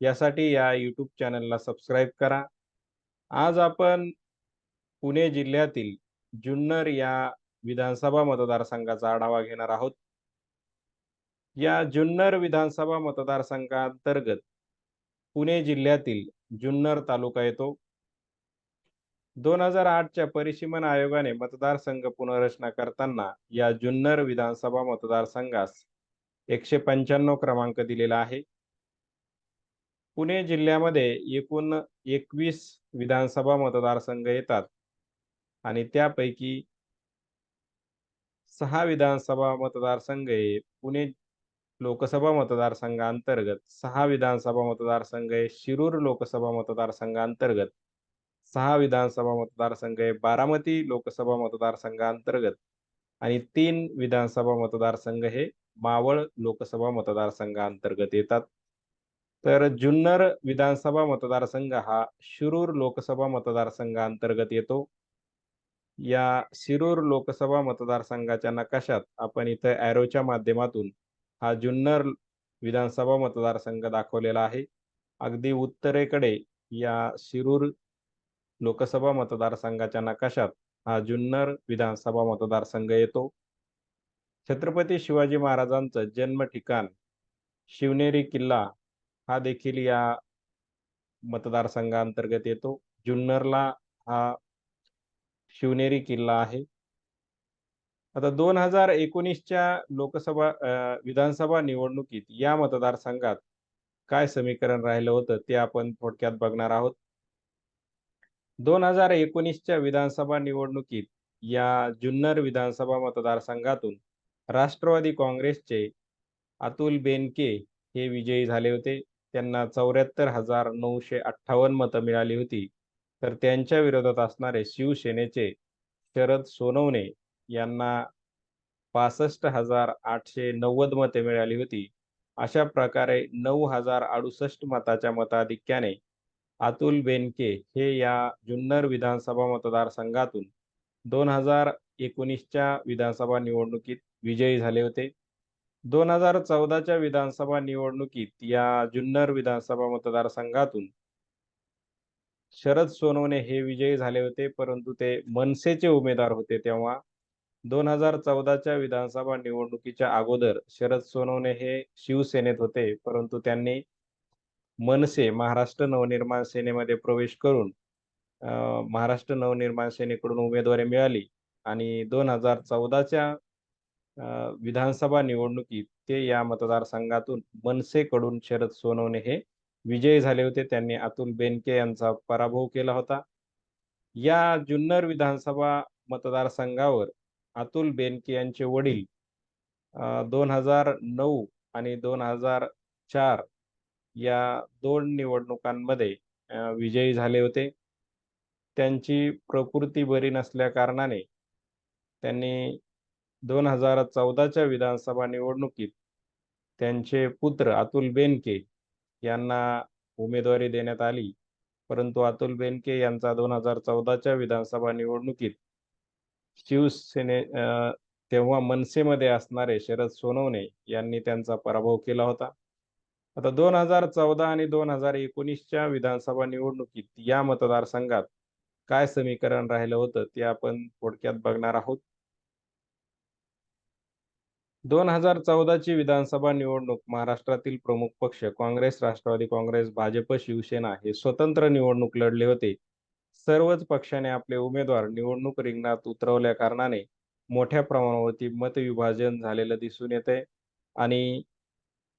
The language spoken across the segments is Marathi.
यासाठी या यूट्यूब चॅनलला सबस्क्राईब करा. आज आपण पुणे जिल्ह्यातील जुन्नर या विधानसभा मतदारसंघाचा आढावा घेणार आहोत. या जुन्नर विधानसभा मतदारसंघांतर्गत पुणे जिल्ह्यातील जुन्नर तालुका येतो. दोन हजार आठच्या परिसीमन आयोगाने मतदारसंघ पुनर्रचना करताना या जुन्नर विधानसभा मतदारसंघास एकशे पंच्याण्णव क्रमांक दिलेला आहे. पुणे जिल्ह्यामध्ये एकूण एकवीस विधानसभा मतदारसंघ येतात. आणि त्यापैकी सहा विधानसभा मतदारसंघ हे पुणे लोकसभा मतदारसंघांतर्गत सहा विधानसभा मतदारसंघ हे शिरूर लोकसभा मतदारसंघांतर्गत सहा विधानसभा मतदारसंघ हे बारामती लोकसभा मतदारसंघांतर्गत आणि तीन विधानसभा मतदारसंघ हे मावळ लोकसभा मतदारसंघांतर्गत येतात. तर जुन्नर विधानसभा मतदारसंघ हा शिरूर लोकसभा मतदारसंघाअंतर्गत येतो. या शिरूर लोकसभा मतदारसंघाच्या नकाशात आपण इथं ॲरोच्या माध्यमातून हा जुन्नर विधानसभा मतदारसंघ दाखवलेला आहे. अगदी उत्तरेकडे या शिरूर लोकसभा मतदारसंघाच्या नकाशात हा जुन्नर विधानसभा मतदारसंघ येतो. छत्रपती शिवाजी महाराजांचं जन्म ठिकाण शिवनेरी किल्ला हा देखील या मतदारसंघांतर्गत येतो. जुन्नरला हा शिवनेरी किल्ला आहे. आता दोन हजार एकोणीसच्या लोकसभा विधानसभा निवडणुकीत या मतदारसंघात काय समीकरण राहिलं होतं ते आपण थोडक्यात बघणार आहोत. दोन हजार एकोणीसच्या विधानसभा निवडणुकीत या जुन्नर विधानसभा मतदारसंघातून राष्ट्रवादी काँग्रेसचे अतुल बेनके हे विजयी झाले होते. त्यांना चौऱ्याहत्तर हजार नऊशे अठ्ठावन्न मतं मिळाली होती. तर त्यांच्या विरोधात असणारे शिवसेनेचे शरद सोनवणे यांना पासष्ट हजार आठशे नव्वद मते मिळाली होती. अशा प्रकारे नऊ हजार अडुसष्ट मताच्या मताधिक्याने अतुल बेनके हे या जुन्नर विधानसभा मतदारसंघातून दोन हजार एकोणीसच्या विधानसभा निवडणुकीत विजयी झाले होते. दोन हजार चौदाच्या विधानसभा निवडणुकीत या जुन्नर विधानसभा मतदारसंघातून शरद सोनवणे हे विजयी झाले होते परंतु ते मनसेचे उमेदवार होते तेव्हा. दोन हजार चौदाच्या विधानसभा निवडणुकीच्या अगोदर शरद सोनवणे हे शिवसेनेत होते परंतु त्यांनी मनसे महाराष्ट्र नवनिर्माण सेनेमध्ये प्रवेश करून महाराष्ट्र नवनिर्माण सेनेकडून उमेदवारी मिळाली आणि दोन हजार चौदाच्या विधानसभा निवडणुकीत ते या मतदारसंघातून मनसेकडून शरद सोनवणे हे विजयी झाले होते. त्यांनी अतुल बेनके यांचा पराभव केला होता. या जुन्नर विधानसभा मतदारसंघावर अतुल बेनके यांचे वडील दोन हजार नऊ आणि दोन हजार चार या दोन निवडणुकांमध्ये विजयी झाले होते. त्यांची प्रकृती बरी नसल्या कारणाने त्यांनी दोन हजार चौदाच्या विधानसभा निवडणुकीत त्यांचे पुत्र अतुल बेनके यांना उमेदवारी देण्यात आली. परंतु अतुल बेनके यांचा दोन हजार चौदाच्या विधानसभा निवडणुकीत शिवसेने तेव्हा मनसेमध्ये असणारे शरद सोनवणे यांनी त्यांचा पराभव केला होता. आता दोन हजार चौदा आणि दोन हजार एकोणीसच्या विधानसभा निवडणुकीत या मतदारसंघात काय समीकरण राहिलं होतं ते आपण थोडक्यात बघणार आहोत. दोन हजार चौदाची विधानसभा निवडणूक महाराष्ट्रातील प्रमुख पक्ष काँग्रेस राष्ट्रवादी काँग्रेस भाजप शिवसेना हे स्वतंत्र निवडणूक लढले होते. सर्वच पक्षाने आपले उमेदवार निवडणूक रिंगणात उतरवल्या कारणाने मोठ्या प्रमाणावरती मतविभाजन झालेलं दिसून येते आणि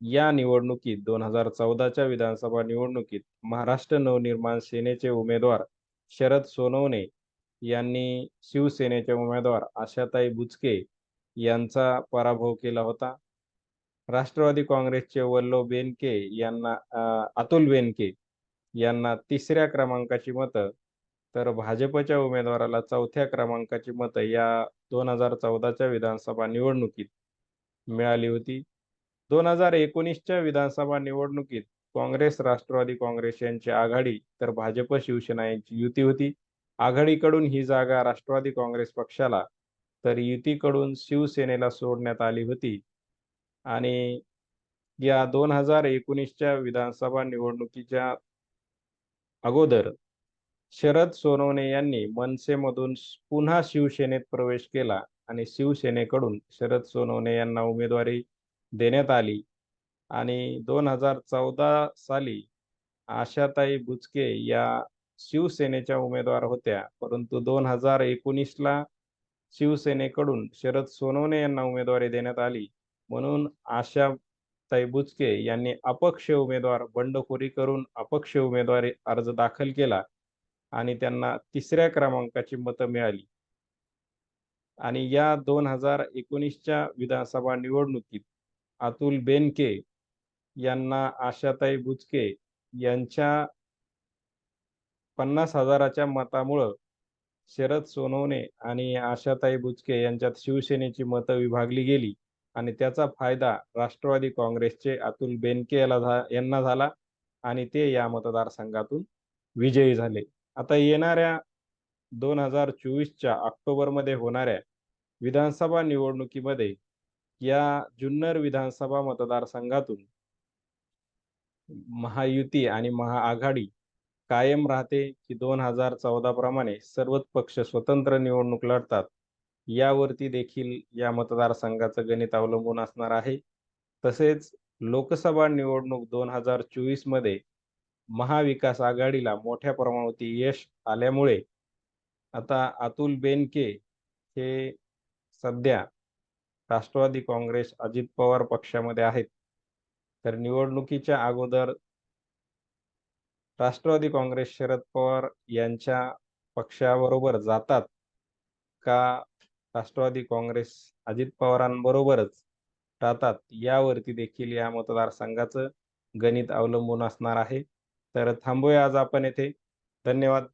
या निवडणुकीत दोन हजार चौदाच्या विधानसभा निवडणुकीत महाराष्ट्र नवनिर्माण सेनेचे उमेदवार शरद सोनवणे यांनी शिवसेनेचे उमेदवार आशाताई बुचके यांचा पराभव केला होता. राष्ट्रवादी काँग्रेसचे वल्लभ बेनके यांना अतुल बेनके यांना तिसऱ्या क्रमांकाची मतं तर भाजपच्या उमेदवाराला चौथ्या क्रमांकाची मतं या दोन हजार चौदाच्या विधानसभा निवडणुकीत मिळाली होती. दोन हजार एकोणीसच्या विधानसभा निवडणुकीत काँग्रेस राष्ट्रवादी काँग्रेस यांची आघाडी तर भाजप शिवसेना यांची युती होती. आघाडीकडून ही जागा राष्ट्रवादी काँग्रेस पक्षाला तर युतीकडून शिवसेनेला सोडण्यात आली होती. आणि या दोन हजार एकोणीसच्या विधानसभा निवडणुकीच्या अगोदर शरद सोनवणे यांनी मनसेमधून पुन्हा शिवसेनेत प्रवेश केला आणि शिवसेनेकडून शरद सोनवणे यांना उमेदवारी देण्यात आली. आणि दोन हजार चौदा साली आशाताई बुचके या शिवसेनेच्या उमेदवार होत्या. परंतु दोन हजार एकोणीसला शिवसेनेकडून शरद सोनवणे यांना उमेदवारी देण्यात आली. म्हणून आशाताई बुचके यांनी अपक्ष उमेदवार बंडखोरी करून अपक्ष उमेदवारी अर्ज दाखल केला आणि त्यांना तिसऱ्या क्रमांकाची मतं मिळाली. आणि या दोन हजार एकोणीसच्या विधानसभा निवडणुकीत अतुल बेनके यांना आशाताई बुचके यांच्या पन्नास हजाराच्या मतामुळं शरद सोनवणे आणि आशाताई बुचके यांच्यात शिवसेनेची मतं विभागली गेली आणि त्याचा फायदा राष्ट्रवादी काँग्रेसचे अतुल बेनके याला यांना झाला आणि ते या मतदारसंघातून विजयी झाले. आता येणाऱ्या दोन हजार चोवीसच्या ऑक्टोबरमध्ये होणाऱ्या विधानसभा निवडणुकीमध्ये या जुन्नर विधानसभा मतदारसंघातून महायुती आणि महाआघाडी कायम राहते की दोन हजार चौदा प्रमाणे सर्वच पक्ष स्वतंत्र निवडणूक लढतात. यावरती देखील या मतदारसंघाचं गणित अवलंबून असणार आहे. तसेच लोकसभा निवडणूक दोन हजार चोवीसमध्ये महाविकास आघाडीला मोठ्या प्रमाणावरती यश आल्यामुळे आता अतुल बेनके हे सध्या राष्ट्रवादी काँग्रेस अजित पवार पक्षामध्ये आहेत. तर निवडणुकीच्या अगोदर राष्ट्रवादी काँग्रेस शरद पवार यांच्या पक्षाबरोबर जातात का राष्ट्रवादी काँग्रेस अजित पवारांबरोबरच राहतात? यावरती देखील या मतदारसंघाचं गणित अवलंबून असणार आहे. तर थांबूया आज आपण येथे. धन्यवाद.